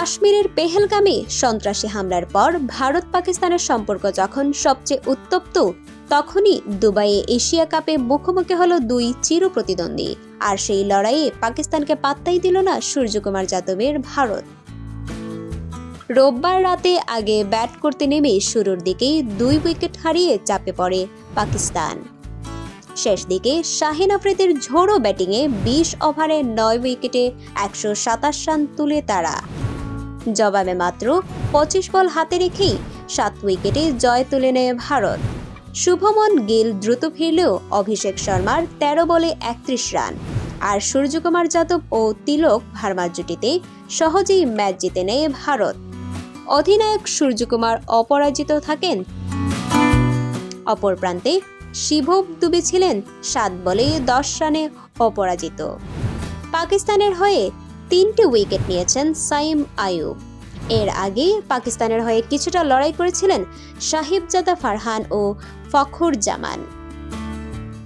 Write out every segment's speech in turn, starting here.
কাশ্মীরের পেহেলগামে সন্ত্রাসী হামলার পর ভারত পাকিস্তানের সম্পর্ক যখন সবচেয়ে উত্তপ্ত, তখনই দুবাইয়ে এশিয়া কাপে মুখোমুখি হলো দুই চির প্রতিদ্বন্দ্বী আর সেই লড়াইয়ে পাকিস্তানকে পাত্তাই দিল না সূর্যকুমার যাদবের ভারত। রোববার রাতে আগে ব্যাট করতে নেমে শুরুর দিকেই দুই উইকেট হারিয়ে চাপে পড়ে পাকিস্তান। শেষ দিকে শাহিন আফ্রিদির ঝোড়ো ব্যাটিংয়ে বিশ ওভারে নয় উইকেটে একশো সাতাশ রান তুলে তারা। জবাবে মাত্র পঁচিশ বল হাতে রেখেই সাত উইকেটে জয় তুলে নেয় ভারত। শুভমন গিল দ্রুত ফিরলেও অভিষেক শর্মার তেরো বলে একত্রিশ রান। আর সূর্যকুমার যাদব ও তিলক ভার্মার জুটিতে সহজেই ম্যাচ জিতে নেয় ভারত। অধিনায়ক সূর্যকুমার অপরাজিত থাকেন। অপর প্রান্তে শিভব দুবে ছিলেন, সাত বলে দশ রানে অপরাজিত। পাকিস্তানের হয়ে তিনটি উইকেট নিয়েছেন সাইম আয়ুব এর আগে পাকিস্তানের হয়ে কিছুটা লড়াই করেছিলেন সাহিবজাদা ফারহান ও ফখর জামান।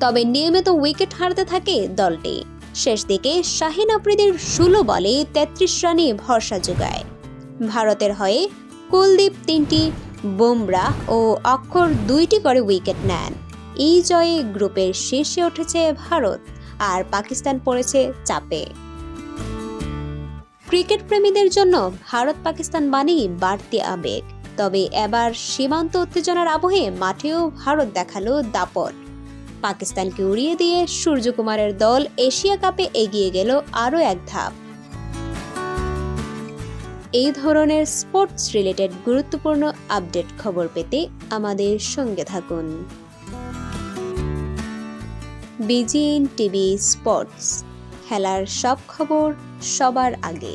তবে নিয়মিত উইকেট হারতে থাকে দলটি। শেষ দিকে শাহিন আফ্রিদির ষোলো বলে তেত্রিশ রানে ভরসা যোগায়। ভারতের হয়ে কুলদীপ তিনটি বুমরাহ ও অক্ষর দুইটি করে উইকেট নেন। এই জয়ে গ্রুপের শীর্ষে উঠেছে ভারত। আর পাকিস্তান পড়েছে চাপে। ক্রিকেট প্রেমীদের জন্য ভারত পাকিস্তান মানেই বাড়তি আবেগ। তবে এবার সীমান্ত উত্তেজনার আবহে মাঠেও ভারত দেখাল দাপট। পাকিস্তানকে উড়িয়ে দিয়ে সূর্যকুমারের দল এশিয়া কাপে এগিয়ে গেল আরও এক ধাপ। এই ধরনের স্পোর্টস রিলেটেড গুরুত্বপূর্ণ আপডেট খবর পেতে আমাদের সঙ্গে থাকুন। বিজিএন টিভি স্পোর্টস খেলার সব খবর সবার আগে।